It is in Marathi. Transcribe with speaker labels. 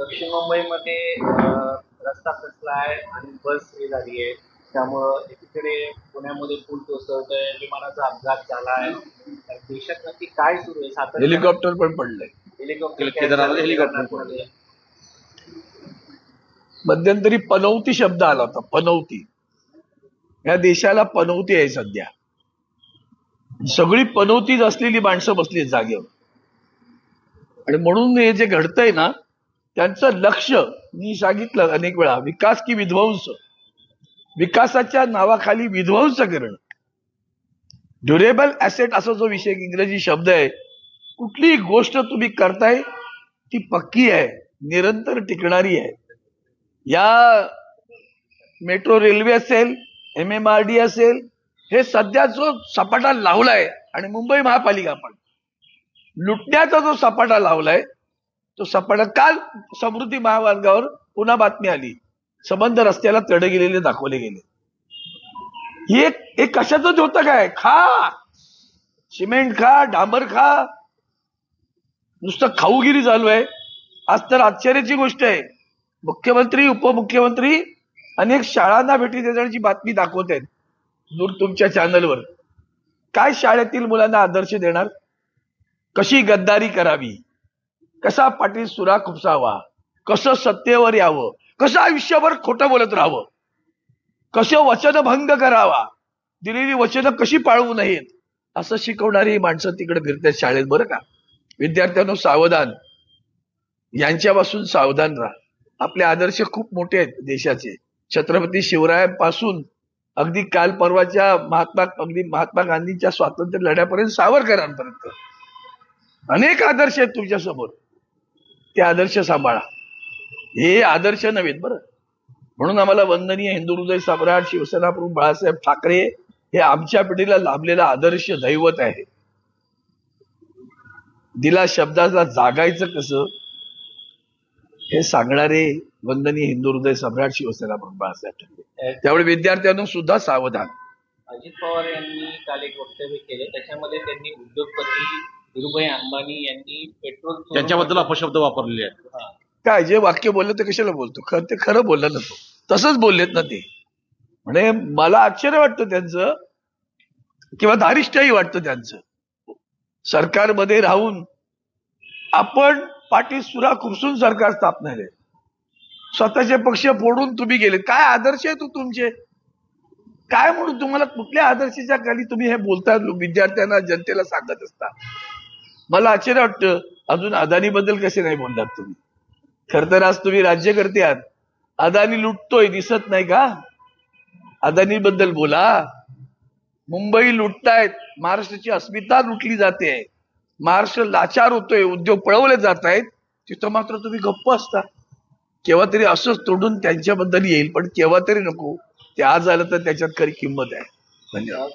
Speaker 1: दक्षिण मुंबईमध्ये रस्ता कसला आहे आणि बस हे झाली आहे. त्यामुळं एकीकडे पुण्यामध्ये पूल कोसळतोय विमानाचा अपघात झाला आहे. तर देशात नक्की काय सुरू आहे? सातत्यानं
Speaker 2: हेलिकॉप्टर पण पडलंय.
Speaker 1: हेलिकॉप्टर
Speaker 3: हेलिकॉप्टर
Speaker 1: केदारनाथमध्ये.
Speaker 2: मध्यंतरी पनवती शब्द आला होता पनवती या देशाला पनवती आहे सध्या. सगळी पनवतीच असलेली माणसं बसली आहेत जागेवर. आणि म्हणून हे जे घडतंय ना त्यांचं लक्ष मी सांगितलं अनेक वेळा विकास की विध्वंस? विकासाच्या नावाखाली विध्वंस करणं. ड्युरेबल ॲसेट असा जो विषय इंग्रजी शब्द आहे कुठलीही गोष्ट तुम्ही करताय ती पक्की आहे निरंतर टिकणारी आहे. या मेट्रो रेल्वे असेल एम एम आर डी असेल हे सध्या जो सपाटा लावलाय आणि मुंबई महापालिका पण लुटण्याचा जो सपाटा लावलाय तो सापडला. काल समृद्धी महामार्गावर पुन्हा बातमी आली. संबंध रस्त्याला तडे गेलेले दाखवले गेले. हे एक कशाच होतं काय? खा. सिमेंट खा डांबर खा. नुसतं खाऊगिरी चालू आहे. आज तर आश्चर्याची गोष्ट आहे. मुख्यमंत्री उपमुख्यमंत्री अनेक शाळांना भेटी देण्याची बातमी दाखवत आहेत. दूर तुमच्या चॅनलवर काय शाळेतील मुलांना आदर्श देणार? कशी गद्दारी करावी? कसा पाटील सुरा खुपसावा? कसं सत्तेवर यावं? कसं आयुष्यभर खोटं बोलत राहावं? कसं वचनभंग करावा? दिलेली वचनं कशी पाळवू नयेत? असं शिकवणारी माणसं तिकडे फिरतात शाळेत बरं का? विद्यार्थ्यांनो सावधान. यांच्यापासून सावधान राहा. आपले आदर्श खूप मोठे आहेत देशाचे. छत्रपती शिवरायांपासून अगदी काल परवाच्या महात्मा अगदी महात्मा गांधींच्या स्वातंत्र्य लढ्यापर्यंत सावरकरांपर्यंत. अनेक आदर्श आहेत तुमच्यासमोर ते आदर्श सांभाळा. हे आदर्श नव्हेत बरं. म्हणून आम्हाला वंदनीय हिंदू हृदय सम्राट शिवसेना प्रमुख बाळासाहेब ठाकरे हे आमच्या पिढीला लाभलेला आदर्श दैवत आहे. दिला शब्दाला जागायचं कसं? हे सांगणारे वंदनीय हिंदू हृदय सम्राट शिवसेना प्रमुख बाळासाहेब ठाकरे. त्यामुळे विद्यार्थ्यांना सुद्धा सावधान.
Speaker 1: अजित पवार यांनी काल एक वक्तव्य केले. त्याच्यामध्ये त्यांनी उद्योगपती धीरुभाई अंबानी यांनी पेट्रोल
Speaker 3: त्यांच्याबद्दल अपशब्द वापरलेले आहेत.
Speaker 2: काय जे वाक्य बोललं ते कशाला बोलतो? खरं ते खरं बोललं नसतो तसंच बोललेत ना ते. म्हणजे मला आश्चर्य वाटतं त्यांचं किंवा धारिष्टही वाटतं त्यांचं. सरकारमध्ये राहून आपण पाठी सुरा खुपसून सरकार स्थापना आहे. स्वतःचे पक्ष फोडून तुम्ही गेले काय आदर्श आहे तू तुमचे? काय म्हणून तुम्हाला कुठल्या आदर्शाच्या खाली तुम्ही हे बोलता विद्यार्थ्यांना जनतेला सांगत असता. मला आश्चर्य वाटतं. अजून अदानी बद्दल कसे नाही बोललात तुम्ही? खर तर आज तुम्ही राज्यकर्ते आहात. अदानी लुटतोय दिसत नाही का? अदानी बद्दल बोला. मुंबई लुटतायत महाराष्ट्राची अस्मिता लुटली जाते. महाराष्ट्र लाचार होतोय उद्योग पळवले जात आहेत तिथं मात्र तुम्ही गप्प असता. केव्हा तरी असंच तोडून त्यांच्याबद्दल येईल पण केव्हा तरी नको. ते आज आलं तर त्याच्यात खरी किंमत आहे. धन्यवाद.